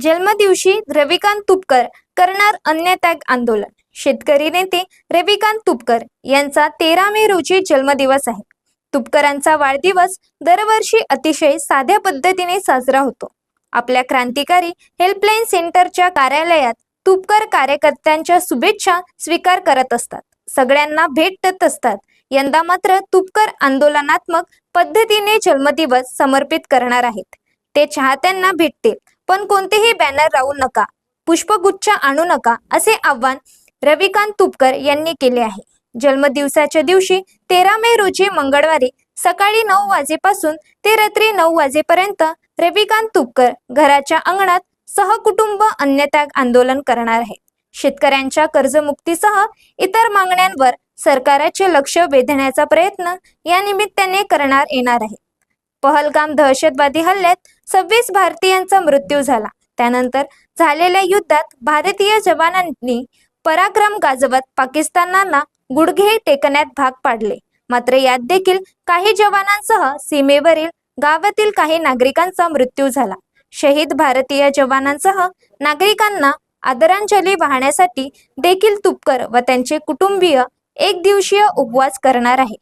जन्मदिवशी रविकांत तुपकर करणार अन्नत्याग आंदोलन. शेतकरी नेते रविकांत तुपकर यांचा तेरा मे रोजी जन्मदिवस आहे. तुपकरांचा वाढदिवस दरवर्षी अतिशय साध्या पद्धतीने साजरा होतो. आपल्या क्रांतिकारी हेल्पलाईन सेंटरच्या कार्यालयात तुपकर कार्यकर्त्यांच्या शुभेच्छा स्वीकार करत असतात. सगळ्यांना भेट देत असतात. यंदा मात्र तुपकर आंदोलनात्मक पद्धतीने जन्मदिवस समर्पित करणार आहेत. ते चाहत्यांना भेटतील. पण कोणतेही बॅनर राहू नका. पुष्पगुच्छ आणू नका असे आव्हान रविकांत तुपकर यांनी केले आहे. जन्मदिवसाच्या दिवशी तेरा मे रोजी मंगळवारी सकाळी नऊ वाजेपासून ते रात्री नऊ वाजेपर्यंत रविकांत तुपकर घराच्या अंगणात सहकुटुंब अन्नत्याग आंदोलन करणार आहे शेतकऱ्यांच्या कर्जमुक्तीसह इतर मागण्यांवर सरकाराचे लक्ष वेधण्याचा प्रयत्न या निमित्ताने करणार येणार आहे. पहलगाम दहशतवादी हल्ल्यात सव्वीस भारतीयांचा मृत्यू झाला. त्यानंतर झालेल्या युद्धात भारतीय जवानांनी पराक्रम गाजवत पाकिस्तानांना गुडघे टेकण्यात भाग पाडले. मात्र यात देखील काही जवानांसह सीमेवरील गावातील काही नागरिकांचा मृत्यू झाला. शहीद भारतीय जवानांसह नागरिकांना आदरांजली वाहण्यासाठी देखील तुपकर व त्यांचे कुटुंबीय एक दिवसीय उपवास करणार आहे.